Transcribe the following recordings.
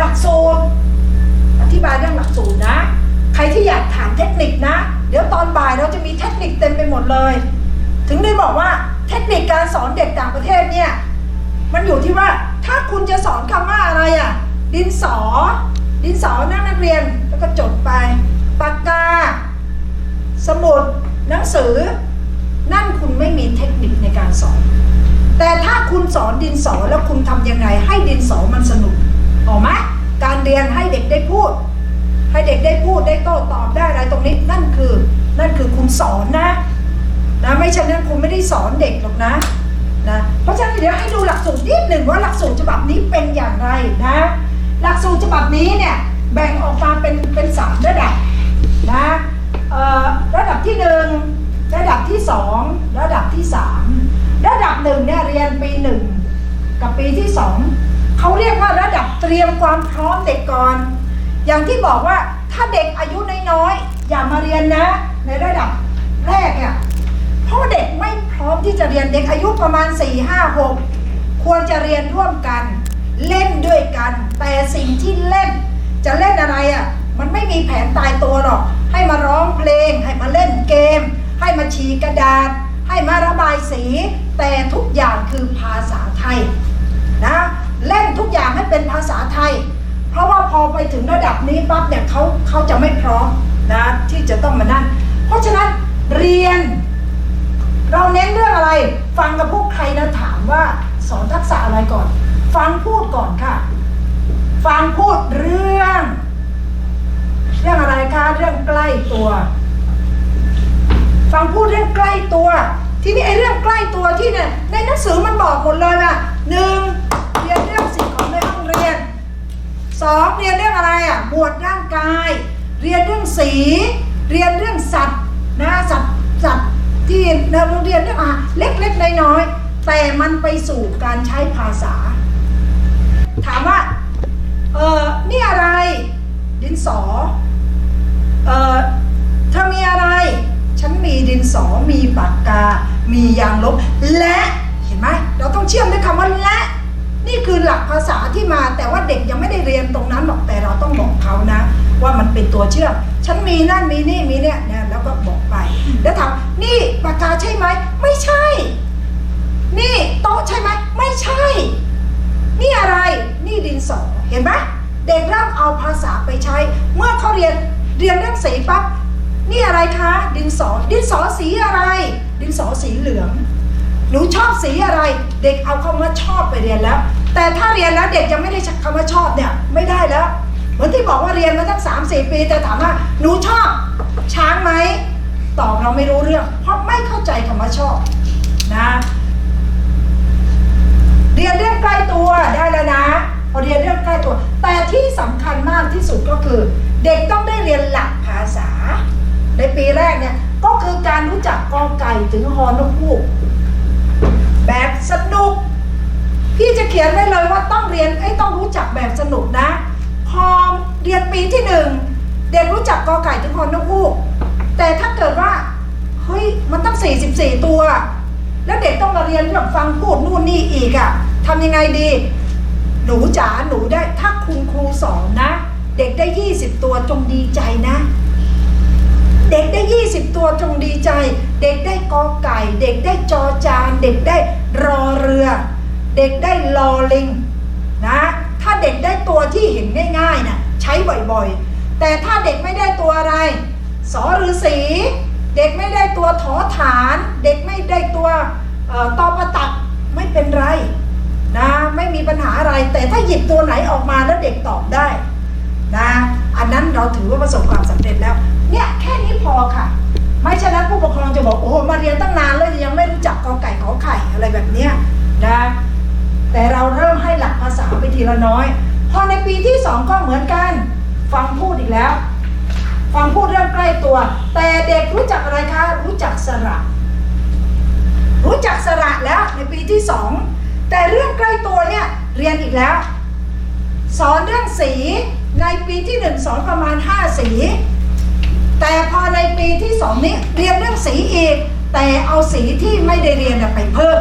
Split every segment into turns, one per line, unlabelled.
หลักสูตรอธิบายเรื่องหลักสูตรนะ ใครที่อยากถามเทคนิคนะ เดี๋ยวตอนบ่ายเราจะมีเทคนิคเต็มไปหมดเลย ถึงได้บอกว่าเทคนิคการสอนเด็กต่างประเทศเนี่ยมันอยู่ที่ว่าถ้าคุณจะสอนคำว่าอะไรอะ ดินสอ ดินสอนั่งนักเรียนแล้วก็จดไปปากกา สมุดหนังสือ นั่นคุณไม่มีเทคนิคในการสอน แต่ถ้าคุณสอนดินสอแล้วคุณทำยังไงให้ดินสอมันสนุก ออกไหมการเรียนให้เด็กได้พูด ให้เด็กได้พูดได้โต้ตอบได้อะไรตรงนี้นั่นคือนั่นคือคุณสอนนะนะไม่ฉะนั้นคุณไม่ได้สอนเด็กหรอกนะนะเพราะฉะนั้นเดี๋ยวให้ดูหลักสูตรนิดหนึ่งว่าหลักสูตรฉบับนี้เป็นอย่างไรนะหลักสูตรฉบับนี้เนี่ยแบ่งออกมาเป็นเป็นสามระดับนะระดับที่หนึ่งระดับที่สองระดับที่สามระดับหนึ่งเนี่ยเรียนปีหนึ่งกับปีที่สอง เขาเรียกว่าระดับเตรียมความพร้อมเด็กก่อน อย่างที่บอกว่าถ้าเด็กอายุน้อยๆอย่ามาเรียนนะ ในระดับแรกเนี่ยเพราะเด็กไม่พร้อมที่จะเรียนเด็กอายุประมาณ 4 5 6 ควรจะเรียนร่วมกัน เล่นด้วยกัน แต่สิ่งที่เล่น จะเล่นอะไรอะ่ะมันไม่มีแผนตายตัวหรอก ให้มาร้องเพลง ให้มาเล่นเกม ให้มาฉีกกระดาษ ให้มาระบายสี แต่ทุกอย่างคือภาษาไทยนะ เล่นทุกอย่างให้เป็นภาษาไทย เพราะว่าพอไปถึงระดับนี้ปั๊บเนี่ยเขาเขาจะไม่พร้อมนะที่จะต้องมานั่นเพราะฉะนั้นเรียน เราเน้นเรื่องอะไร ฟังกับพวกใครนะถามว่าสอนทักษะอะไรก่อน ฟังพูดก่อนค่ะ ฟังพูดเรื่อง เรื่องอะไรคะเรื่องใกล้ตัว ฟังพูดเรื่องใกล้ตัว ที่นี้ไอ้เรื่องใกล้ตัวที่เนี่ยในหนังสือมันบอกหมดเลยว่าหนึ่งเรียนเรื่องสิ่งของในห้องเรียน สองเรียนเรื่องอะไรอะบวดร่างกาย เรียนเรื่องสี เรียนเรื่องสัตว์นะสัตว์สัตว์ที่เราเรียนเรื่องอะเล็กๆน้อยๆแต่มันไปสู่การใช้ภาษา ถามว่าเออนี่อะไร ดินสอเออเธอมีอะไร ฉันมีดินสอมีปากกา มียางลบและเห็นไหมเราต้องเชื่อมด้วยคำว่าและ นี่คือหลักภาษาที่มาแต่ว่าเด็กยังไม่ได้เรียนตรงนั้นหรอกแต่เราต้องบอกเขานะ ว่ามันเป็นตัวเชื่อมฉันมีนั่นมีนี่มีเนี่ยเนี่ยแล้วก็บอกไป แล้วถามนี่ปากกาใช่ไหมไม่ใช่ นี่โต๊ะใช่ไหมไม่ใช่ นี่อะไรนี่ดินสอเห็นไหมเด็กเริ่มเอาภาษาไปใช้ เมื่อเขาเรียนเรียนเรื่องสีปั๊บนี่อะไรคะ ดินสอดินสอสีอะไร ดินสอสีเหลืองหนูชอบสีอะไร เด็กเอาคำว่าชอบไปเรียนแล้ว แต่ถ้าเรียนแล้วเด็กยังไม่ได้คำว่าชอบเนี่ยไม่ได้แล้ว เหมือนที่บอกว่าเรียนมาตั้งสามสี่ปี แต่ถามว่าหนูชอบ ช้างไหมตอบเราไม่รู้เรื่อง เพราะไม่เข้าใจคำว่าชอบนะเรียนเรื่องใกล้ตัวได้แล้วนะพอเรียนเรื่องใกล้ตัว แต่ที่สำคัญมากที่สุดก็คือ เด็กต้องได้เรียนหลักภาษา ในปีแรกเนี่ยก็คือการรู้จักกอไก่ถึงฮอนกฮูกแบบสนุก พี่จะเขียนไว้เลยว่าต้องเรียนไอ้ต้องรู้จักแบบสนุกนะ พอเรียนปีที่หนึ่งเด็กรู้จักกอไก่ถึงฮอนกฮูกแต่ถ้าเกิดว่าเฮ้ยมันต้อง 44 ตัว แล้วเด็กต้องมาเรียนแบบฟังพูดนู่นนี่อีกอะ่ะทำยังไงดี หนูจ๋าหนูได้ถ้าคุณครูสอนนะ เด็กได้ 20 ตัวจงดีใจนะ เด็กได้ 20 ตัวจงดีใจ เด็กได้กอไก่ เด็กได้จอจาน เด็กได้รอเรือ เด็กได้ลอลิงนะถ้าเด็กได้ตัวที่เห็นง่ายๆนะ่ะใช้บ่อยๆ แต่ถ้าเด็กไม่ได้ตัวอะไรสอฤาษีเด็กไม่ได้ตัวถอฐาน เด็กไม่ได้ตัวเออตอประตักไม่เป็นไรนะไม่มีปัญหาอะไร แต่ถ้าหยิบตัวไหนออกมาแล้วเด็กตอบได้นะอันนั้นเราถือว่าประสบความสำเร็จแล้ว เนี่ยแค่นี้พอค่ะ ไม่ฉะนั้นผู้ปกครองจะบอกโอ้โหมาเรียนตั้งนานแล้วยังไม่รู้จักกอไก่ขอไข่อะไรแบบเนี้ยนะ แต่เราเริ่มให้หลักภาษาไปทีละน้อย พอในปีที่สองก็เหมือนกัน ฟังพูดอีกแล้ว ฟังพูดเรื่องใกล้ตัว แต่เด็กรู้จักอะไรคะ รู้จักสระ รู้จักสระแล้วในปีที่สองแต่เรื่องใกล้ตัวเนี่ยเรียนอีกแล้ว สอนเรื่องสีในปีที่หนึ่งสอนประมาณห้าสี แต่พอในปีที่สองนี้เรียนเรื่องสีอีก แต่เอาสีที่ไม่ได้เรียนไปเพิ่ม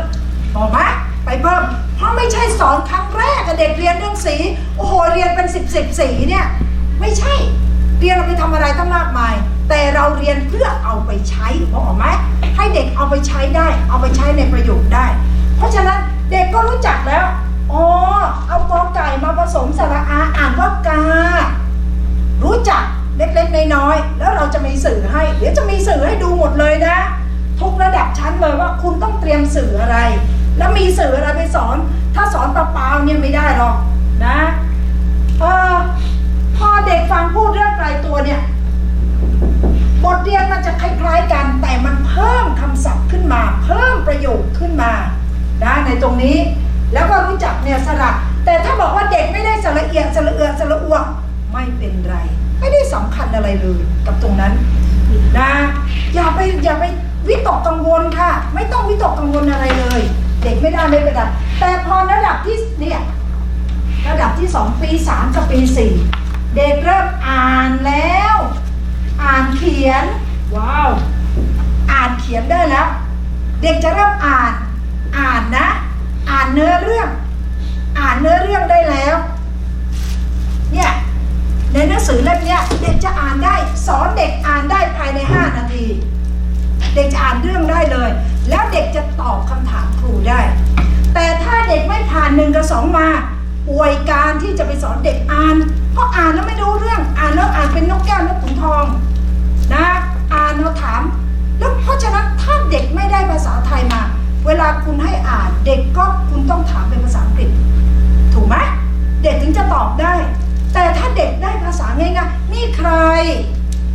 บอกไหมไปเพิ่ม พเพราะไม่ใช่สอนครั้งแรกเด็กเรียนเรื่องสีโอ้โหเรียนเป็นสิบสิบสีเนี่ยไม่ใช่เรียนเราไปทำอะไรตั้งมากมาย แต่เราเรียนเพื่อเอาไปใช้บอกออกไหมให้เด็กเอาไปใช้ได้ เอาไปใช้ในประโยชน์ได้ เพราะฉะนั้นเด็กก็รู้จักแล้วอ๋อเอากอไก่มาผสมสระอาอ่านว่ากา รู้จักเล็กๆน้อยๆแล้วเราจะมีสื่อให้ เดี๋ยวจะมีสื่อให้ดูหมดเลยนะ ทุกระดับชั้นเลยว่าคุณต้องเตรียมสื่ออะไร แล้วมีสื่ออะไรไปสอน ถ้าสอนเปล่าๆเนี่ยไม่ได้หรอกนะเออพอเด็กฟังพูดเรื่องไกลตัวเนี่ย บทเรียนมันจะคล้ายๆกัน แต่มันเพิ่มคำศัพท์ขึ้นมา เพิ่มประโยคขึ้นมานะในตรงนี้ แล้วก็รู้จักเนี่ยสระแต่ถ้าบอกว่าเด็กไม่ได้สระเอียดสระเอือสระอวกไม่เป็นไร ไม่ได้สำคัญอะไรเลยกับตรงนั้นนะอย่าไปอย่าไปวิตกกังวลค่ะ ไม่ต้องวิตกกังวลอะไรเลย เด็กไม่ได้ไม่เป็นไรแต่พอระดับที่เนี่ยระดับที่สองปีสามกับปีสี่เด็กเริ่มอ่านแล้ว อ่านเขียน ว้าว อ่านเขียนได้แล้ว เด็กจะเริ่มอ่านอ่านนะ อ่านเนื้อเรื่อง อ่านเนื้อเรื่องได้แล้วเนี่ยในหนังสือเล่มเนี้ยเด็กจะอ่านได้ สอนเด็กอ่านได้ภายใน 5 นาที เด็กจะอ่านเรื่องได้เลย แล้วเด็กจะตอบคำถามครูได้ แต่ถ้าเด็กไม่ผ่านหนึ่งกับสองมาป่วยการที่จะไปสอนเด็กอ่านเพราะอ่านแล้วไม่รู้เรื่องอ่านแล้วอ่านเป็นนกแก้วนกขุนทองนะอ่านเราถาม แล้วเพราะฉะนั้นถ้าเด็กไม่ได้ภาษาไทยมา เวลาคุณให้อ่านเด็กก็คุณต้องถามเป็นภาษาอังกฤษ ถูกไหมเด็กถึงจะตอบได้ แต่ถ้าเด็กได้ภาษาง่ายๆนี่ใคร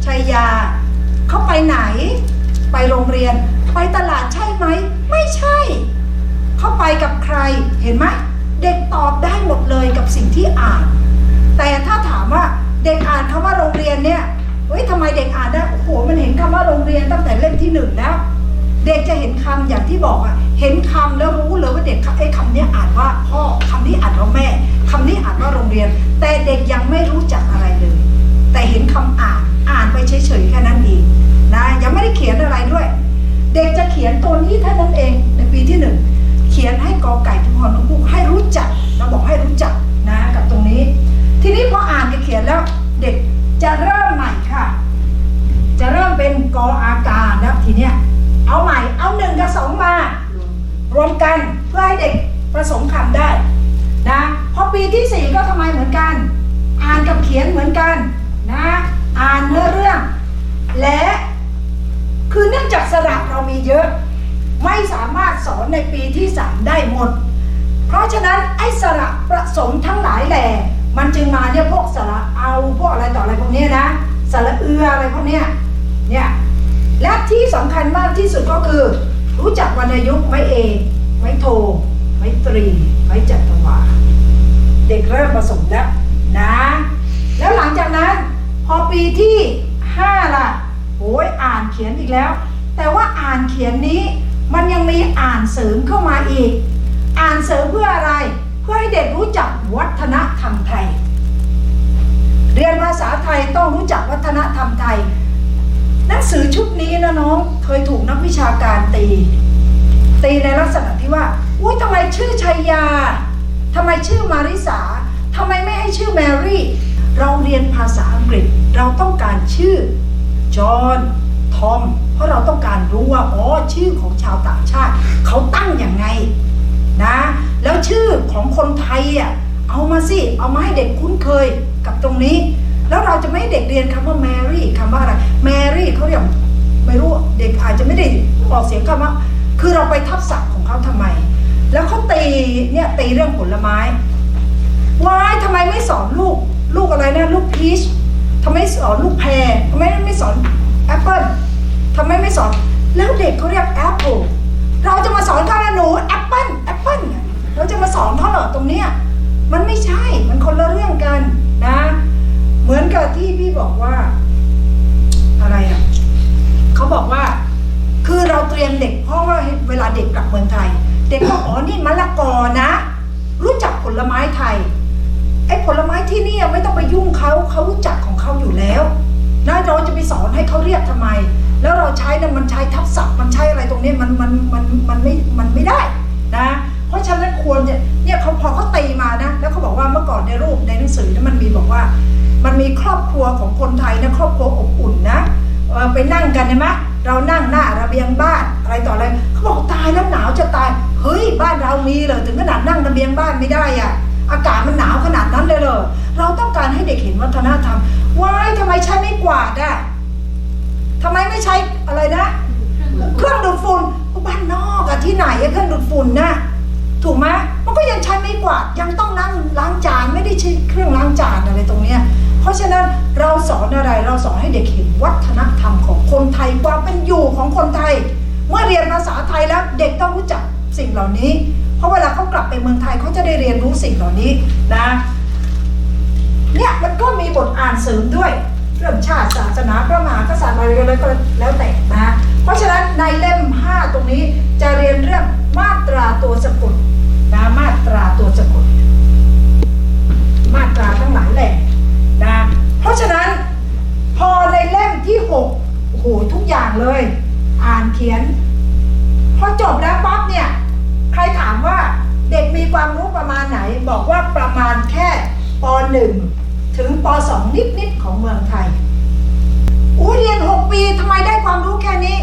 ชัยยาเขาไปไหน ไปโรงเรียน ไปตลาดใช่ไหม ไม่ใช่ เขาไปกับใครเห็นไหมเด็กตอบได้หมดเลยกับสิ่งที่อ่าน แต่ถ้าถามว่าเด็กอ่านคำว่าโรงเรียนเนี่ยเฮ้ยทำไมเด็กอ่านได้โอ้โหมันเห็นคำว่าโรงเรียนตั้งแต่เล่มที่หนึ่งแล้ว เด็กจะเห็นคำอย่างที่บอกอะเห็นคำแล้วรู้เลยว่าเด็กไอ้คำนี้อ่านว่าพ่อคำนี้อ่านว่าแม่คำนี้อ่านว่าโรงเรียน แต่เด็กยัง รวมกันเพื่อให้เด็กผสมคำได้นะพอปีที่สี่ก็ทำไมเหมือนกัน อ่านกับเขียนเหมือนกันนะอ่านเนื้อเรื่อง และคือเนื่องจากสระเรามีเยอะ ไม่สามารถสอนในปีที่สามได้หมด เพราะฉะนั้นไอ้สระประสงค์ทั้งหลายแหล่มันจึงมาเนี่ยพวกสระเอาพวกอะไรต่ออะไรพวกเนี้ยนะสระเอืออะไรพวกเนี้ยเนี่ยและที่สำคัญมากที่สุดก็คือ รู้จักวรรณยุกต์ไม่เอกไม่โทไม่ตรีไม่จัตวา เด็กเริ่มผสมแล้วนะ แล้วหลังจากนั้น พอปีที่ห้าล่ะโอ้ยอ่านเขียนอีกแล้ว แต่ว่าอ่านเขียนนี้ มันยังมีอ่านเสริมเข้ามาอีก อ่านเสริมเพื่ออะไร เพื่อให้เด็กรู้จักวัฒนธรรมไทย เรียนภาษาไทยต้องรู้จักวัฒนธรรมไทย หนังสือชุดนี้นะน้องเคยถูกนักวิชาการตี ตีในลักษณะที่ว่าอุ้ยทำไมชื่อชัยยาทำไมชื่อมาริสาทำไมไม่ให้ชื่อแมรี่ เราเรียนภาษาอังกฤษเราต้องการชื่อจอห์นทอมเพราะเราต้องการรู้ว่าอ๋อชื่อของชาวต่างชาติ เขาตั้งอย่างไงนะ แล้วชื่อของคนไทยอะเอามาสิ เอามาให้เด็กคุ้นเคยกับตรงนี้ แล้วเราจะไม่เด็กเรียนคำว่าแมรี่คำว่าอะไรแมรี่เขาเรียกไม่รู้เด็กอาจจะไม่ได้ออกเสียงคำว่า คือเราไปทับศัพท์ของเขาทำไม แล้วเขาตีเนี่ยตีเรื่องผลไม้วายทำไมไม่สอนลูก ลูกอะไรนะลูกพีชทำไมสอนลูกแพรทำไมไม่สอนแอปเปิลทำไมไม่สอนแล้วเด็กเขาเรียกแอปเปิลเราจะมาสอนเขาละหนูแอปเปิลแอปเปิลเราจะมาสอนเขาเหรอตรงเนี้ยมันไม่ใช่มันคนละเรื่องกันนะ เหมือนกับที่พี่บอกว่า อะไรอะเขาบอกว่า คือเราเตรียมเด็กเพราะว่าเวลาเด็กกลับเมืองไทย เด็กก็อ๋อนี่มะละกอนะ รู้จักผลไม้ไทยไอ้ผลไม้ที่นี่ไม่ต้องไปยุ่งเขาเขารู้จักของเขาอยู่แล้วนะเราจะไปสอนให้เขาเรียกทำไม แล้วเราใช้นะมันใช้ทับศัพท์มันใช้อะไรตรงนี้มันมันมันมันไม่มันไม่ได้นะ เพราะฉะนั้นควรจะเนี่ยเขาพอเขาตีมานะ แล้วเขาบอกว่าเมื่อก่อนในรูปในหนังสือนี่ยมันมีบอกว่า มันมีครอบครัวของคนไทยนะครอบครัวอบอุ่นนะไปนั่งกันใช่ไหมเรานั่งหน้าระเบียงบ้านอะไรต่ออะไรเขาบอกตายแล้วหนาวจะตายเฮ้ยบ้านเรามีเลยถึงขนาดนั่งระเบียงบ้านไม่ได้อะอากาศมันหนาวขนาดนั้นเลยเหรอเราต้องการให้เด็กเห็นวัฒนธรรมว้ายทำไมใช้ไม่กวาดอะทำไมไม่ใช้อะไรนะเครื่องดูดฝุ่นบ้านนอกอะที่ไหนอะเครื่องดูดฝุ่นนะถูกไหมมันก็ยังใช้ไม่กวาดยังต้องนั่งล้างจานไม่ได้ใช้เครื่องล้างจานอะไรตรงเนี้ย เพราะฉะนั้นเราสอนอะไรเราสอนให้เด็กเห็นวัฒนธรรมของคนไทยความเป็นอยู่ของคนไทย เมื่อเรียนภาษาไทยแล้วเด็กต้องรู้จักสิ่งเหล่านี้ เพราะเวลาเขากลับไปเมืองไทยเขาจะได้เรียนรู้สิ่งเหล่านี้นะเนี่ยมันก็มีบทอ่านเสริมด้วยเรื่องชาติศาสนาพระมหากษัตริย์อะไรก็แล้วแต่นะเพราะฉะนั้นในเล่ม 5 ตรงนี้จะเรียนเรื่องมาตราตัวสะกดนะมาตราตัวสะกดมาตราทั้งหลายแหล่นะ เพราะฉะนั้นพอในเล่มที่6โอ้โหทุกอย่างเลย อ่านเขียน พอจบแล้วปั๊บเนี่ย ใครถามว่าเด็กมีความรู้ประมาณไหน บอกว่าประมาณแค่ป .1 ถึงป .2 นิดๆของเมืองไทยอู้เรียน 6 ปีทำไมได้ความรู้แค่นี้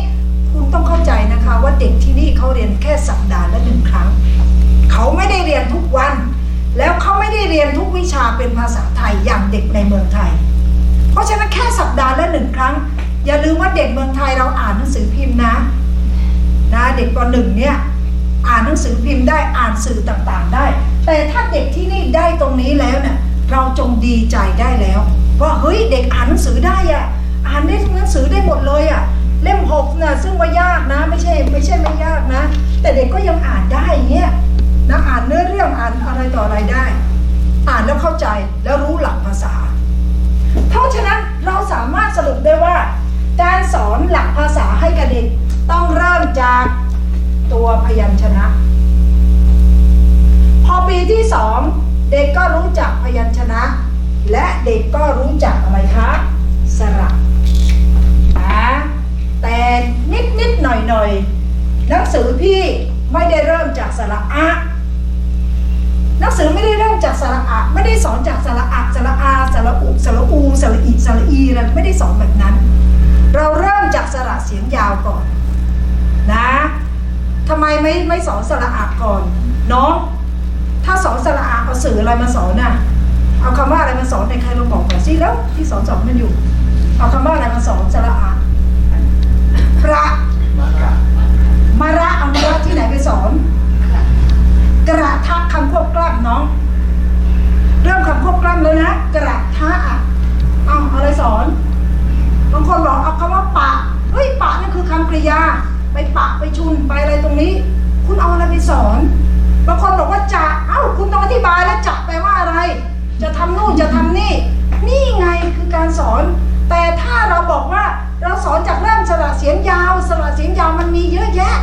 คุณต้องเข้าใจนะคะว่าเด็กที่นี่เขาเรียนแค่สัปดาห์ละหนึ่งครั้ง เขาไม่ได้เรียนทุกวัน แล้วเขาไม่ได้เรียนทุกวิชาเป็นภาษาไทยอย่างเด็กในเมืองไทย เพราะฉะนั้นแค่สัปดาห์ละหนึ่งครั้ง อย่าลืมว่าเด็กเมืองไทยเราอ่านหนังสือพิมพ์นะนะเด็กปหนึ่งเนี่ยอ่านหนังสือพิมพ์ได้อ่านสื่อต่างๆได้ แต่ถ้าเด็กที่นี่ได้ตรงนี้แล้วเนี่ยเราจงดีใจได้แล้วว่าเฮ้ยเด็กอ่านหนังสือได้อะอ่านได้หนังสือได้หมดเลยอะเล่มหกนะซึ่งว่ายากนะไม่ใช่ไม่ใช่ไม่ยากนะ แต่เด็กก็ยังอ่านได้เงี้ยนะอ่านเนื้อเรื่องอ่านอะไรต่ออะไรได้ อ่านแล้วเข้าใจแล้วรู้หลักภาษา เพราะฉะนั้นเราสามารถสรุปได้ว่า การสอนหลักภาษาให้กับเด็กต้องเริ่มจากตัวพยัญชนะ พอปีที่สองเด็กก็รู้จักพยัญชนะ และเด็กก็รู้จักอะไรคะสระนะแต่นิดนิดหน่อยหน่อยหนังสือพี่ไม่ได้เริ่มจากสระอะหนังสือไม่ได้เริ่มจากสระอะ ไม่ได้สอนจากสระอะสระอาสระอุสระอูสระอิสระอีอะไรไม่ได้สอนแบบนั้น เราเริ่มจากสระเสียงยาวก่อนนะทำไมไม่ไม่สอนสระอะก่อนน้องถ้าสอนสระอะเอาสื่ออะไรมาสอนน่ะเอาคำว่าอะไรมาสอนในใครลองบอกหน่อยสิแล้วที่สอนสอนมันอยู่ เอาคำว่าอะไรมาสอนสระอะพระมาระเอามาระที่ไหนไปสอน กระทะคำควบกล้ำน้อง เริ่มคำควบกล้ำแล้วนะ กระทะอะเอาอะไรสอน บางคนบอกเอาคำว่าปะเฮ้ยปะนั่นคือคำกริยา ไปปะไปชุนไปอะไรตรงนี้ คุณเอาอะไรไปสอน บางคนบอกว่าจะเอ้าคุณต้องอธิบายแล้วจะแปลว่าอะไร จะทำนู่นจะทำนี่ นี่ไงคือการสอน แต่ถ้าเราบอกว่าเราสอนจากเริ่มสระเสียงยาว สระเสียงยาวมันมีเยอะแยะ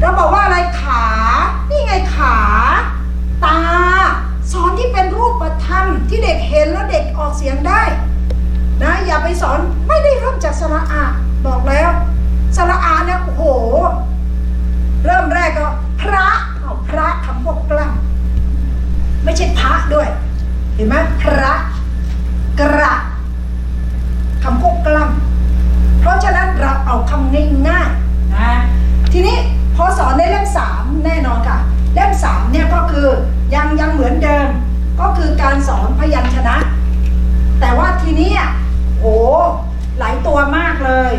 เราบอกว่าอะไรขา นี่ไงขา ตา สอนที่เป็นรูปธรรม ที่เด็กเห็นแล้วเด็กออกเสียงได้นะอย่าไปสอนไม่ได้เริ่มจากสระอะบอกแล้วสระอาเนี่ยโอ้โห เริ่มแรกก็พระเอาพระคำพวกกล้ำไม่ใช่พระด้วย เห็นไหมพระกระคำพวกกล้ำเพราะฉะนั้นเราเอาคำง่ายๆนะทีนี้พอสอนในเล่มสามแน่นอนค่ะเล่มสามเนี่ยก็คือยังยังเหมือนเดิม ก็คือการสอนพยัญชนะ แต่ว่าทีนี้โอ้หลายตัวมากเลย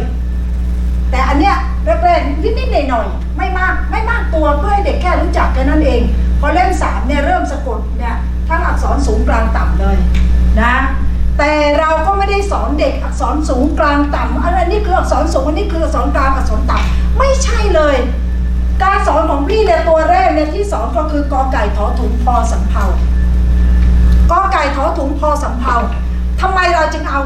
แต่อันเนี้ยแรกๆนิดๆหน่อยๆไม่มากไม่มากตัวเพื่อให้เด็กแค่รู้จักแค่นั้นเอง พอเล่มสามเนี่ยเริ่มสะกดเนี่ยทั้งอักษรสูงกลางต่ำเลยนะแต่เราก็ไม่ได้สอนเด็กอักษรสูงกลางต่ำอันนี้คืออักษรสูงอันนี้คืออักษรกลางอักษรต่ำไม่ใช่เลย การสอนของพี่เนี่ยตัวแรกเนี่ยที่สอนก็คือกอไก่ถอถุงพอสำเภา กอไก่ถอถุงพอสำเภาทำไมเราจึงเอา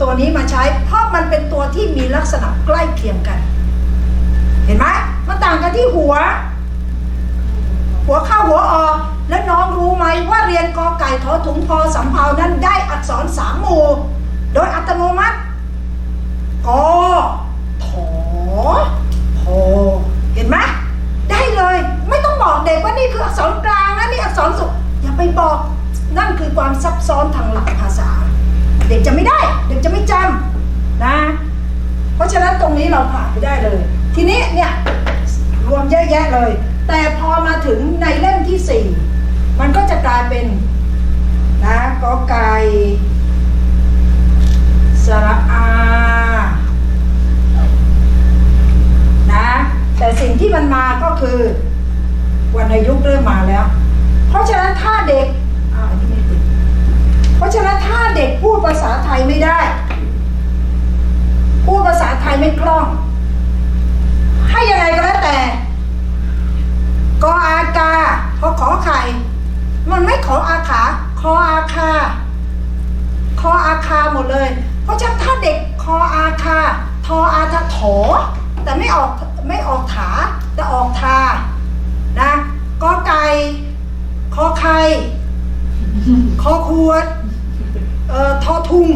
ตัวนี้มาใช้ เพราะมันเป็นตัวที่มีลักษณะใกล้เคียงกัน เห็นไหมมันต่างกันที่หัว หัวเข้าหัวออแล้วน้องรู้ไหมว่าเรียนกอไก่ทอถุงพอสำเภานั้นได้อักษรสามหมู่โดยอัตโนมัติกอถอพอเห็นไหมได้เลย ไม่ต้องบอกเด็กว่านี่คืออักษรกลางนะนี่อักษรสูงอย่าไปบอก นั่นคือความซับซ้อนทางหลักภาษา เด็กจะไม่ได้ เด็กจะไม่จำนะ เพราะฉะนั้นตรงนี้เราผ่านไปได้เลย ทีนี้เนี่ยรวมเยอะแยะเลย แต่พอมาถึงในเล่มที่สี่มันก็จะกลายเป็นนะกอไก่สระอา นะ แต่สิ่งที่มันมาก็คือวรรณยุกต์เริ่มมาแล้ว เพราะฉะนั้นถ้าเด็กอ่าวอันนี้ไม่ติดเพราะฉะนั้นถ้าเด็กพูดภาษาไทยไม่ได้ พูดภาษา ไม่คล่อง ให้ยังไงก็แล้วแต่ กออากาพอขอไข่ มันไม่ขออาขา คออาคา คออาคาหมดเลย เพราะฉะนั้นถ้าเด็กคออาคา ทออาทาถอ แต่ไม่ออกไม่ออกถาแต่ออกทา นะกอไก่คอไข่คอขวด เอ่อ ทอทุง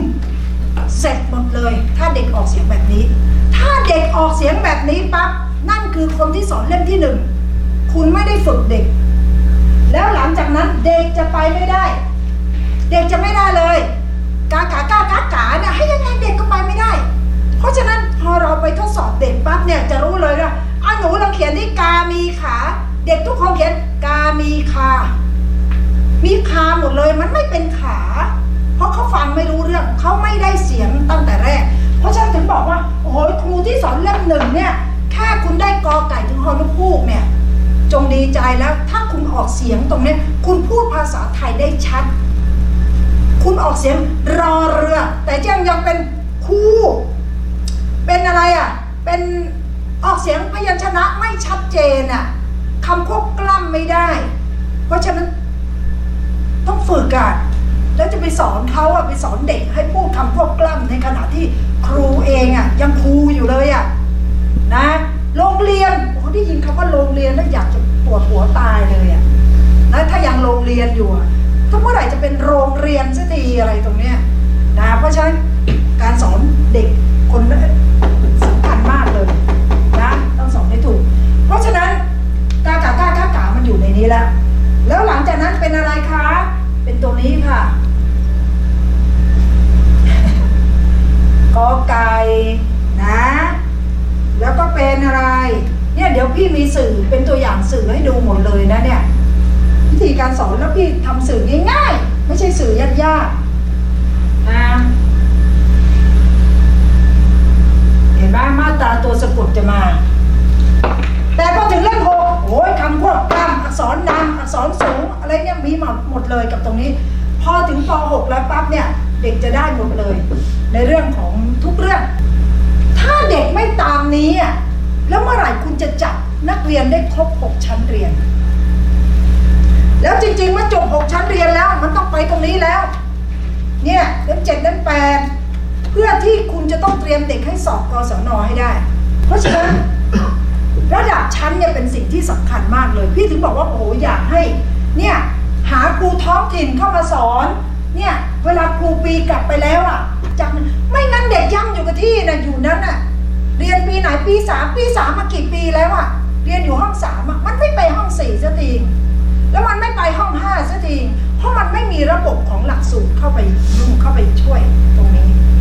เสร็จหมดเลย ถ้าเด็กออกเสียงแบบนี้ ถ้าเด็กออกเสียงแบบนี้ปั๊บนั่นคือคนที่สอนเล่มที่หนึ่งคุณไม่ได้ฝึกเด็ก แล้วหลังจากนั้นเด็กจะไปไม่ได้ เด็กจะไม่ได้เลยกากากากากาเนี่ยให้ยังไงเด็กก็ไปไม่ได้ เพราะฉะนั้นพอเราไปทดสอบเด็กปั๊บเนี่ยจะรู้เลยว่าอะหนูเราเขียนที่กามีขา เด็กทุกคนเขียนกามีคามีคาหมดเลยมันไม่เป็นขา เพราะเขาฟังไม่รู้เรื่องเขาไม่ได้เสียงตั้งแต่แรก เพราะฉะนั้นถึงบอกว่าโอ้โหครูที่สอนเล่มหนึ่งเนี่ยแค่คุณได้กอไก่ถึงฮอนุพูกเนี่ยจงดีใจแล้วถ้าคุณออกเสียงตรงนี้คุณพูดภาษาไทยได้ชัด คุณออกเสียงรอเรือ แต่ยังยังเป็นคู่เป็นอะไรอะเป็นออกเสียงพยัญชนะไม่ชัดเจนอะคำควบกล้ำไม่ได้ เพราะฉะนั้นต้องฝึกอะ แล้วจะไปสอนเขาอะไปสอนเด็กให้พูดคำควบกล้ำในขณะที่ครูเองอะยังครูอยู่เลยอะนะโรงเรียนโอ้ได้ยินคำว่าโรงเรียนแล้วอยากจะปวดหัวตายเลยอะนะถ้ายังโรงเรียนอยู่ถ้าเมื่อไหร่จะเป็นโรงเรียนสักทีอะไรตรงเนี้ยนะเพราะฉะนั้นการสอนเด็กคนสำคัญมากเลยนะต้องสอนให้ถูก เพราะฉะนั้นกากากากากามันอยู่ในนี้แล้ว แล้วหลังจากนั้นเป็นอะไรคะ เป็นตัวนี้ค่ะ กอไก่นะ แล้วก็เป็นอะไร เนี่ยเดี๋ยวพี่มีสื่อเป็นตัวอย่างสื่อให้ดูหมดเลยนะเนี่ย วิธีการสอนแล้วพี่ทำสื่อง่ายๆไม่ใช่สื่อยากๆนะเห็นไหมมาตราตัวสะกดจะมา แต่พอถึงเล่มหกโอ้ยคำควบกล้ำอักษรนำอักษรสูงอะไรเนี่ยมีหมดหมดเลยกับตรงนี้ พอถึงป .6 แล้วปั๊บเนี่ย เด็กจะได้หมดเลย ในเรื่องของทุกเรื่อง ถ้าเด็กไม่ตามนี้อะแล้วเมื่อไหร่คุณจะจับนักเรียนได้ครบ6ชั้นเรียน แล้วจริงๆมันจบ6ชั้นเรียนแล้ว มันต้องไปตรงนี้แล้ว เนี่ยเล่มเจ็ดเล่มแปดเพื่อที่คุณจะต้องเตรียมเด็กให้สอบกศนให้ได้ เพราะฉะนั้นระดับชั้นเนี่ยเป็นสิ่งที่สำคัญมากเลย พี่ถึงบอกว่าโอ้อยากให้ เนี่ยหาครูท้องถิ่นเข้ามาสอน เนี่ย เวลาครูปีกลับไปแล้วอะจำไม่งั้นเด็กย่ำอยู่กับที่นะอยู่นั้นอะ เรียนปีไหนปีสามปีสามมากี่ปีแล้วอะ เรียนอยู่ห้องสามอะมันไม่ไปห้องสี่สักทีแล้วมันไม่ไปห้องห้าสักทีเพราะมันไม่มีระบบของหลักสูตรเข้าไปยุ่งเข้าไปช่วยตรงนี้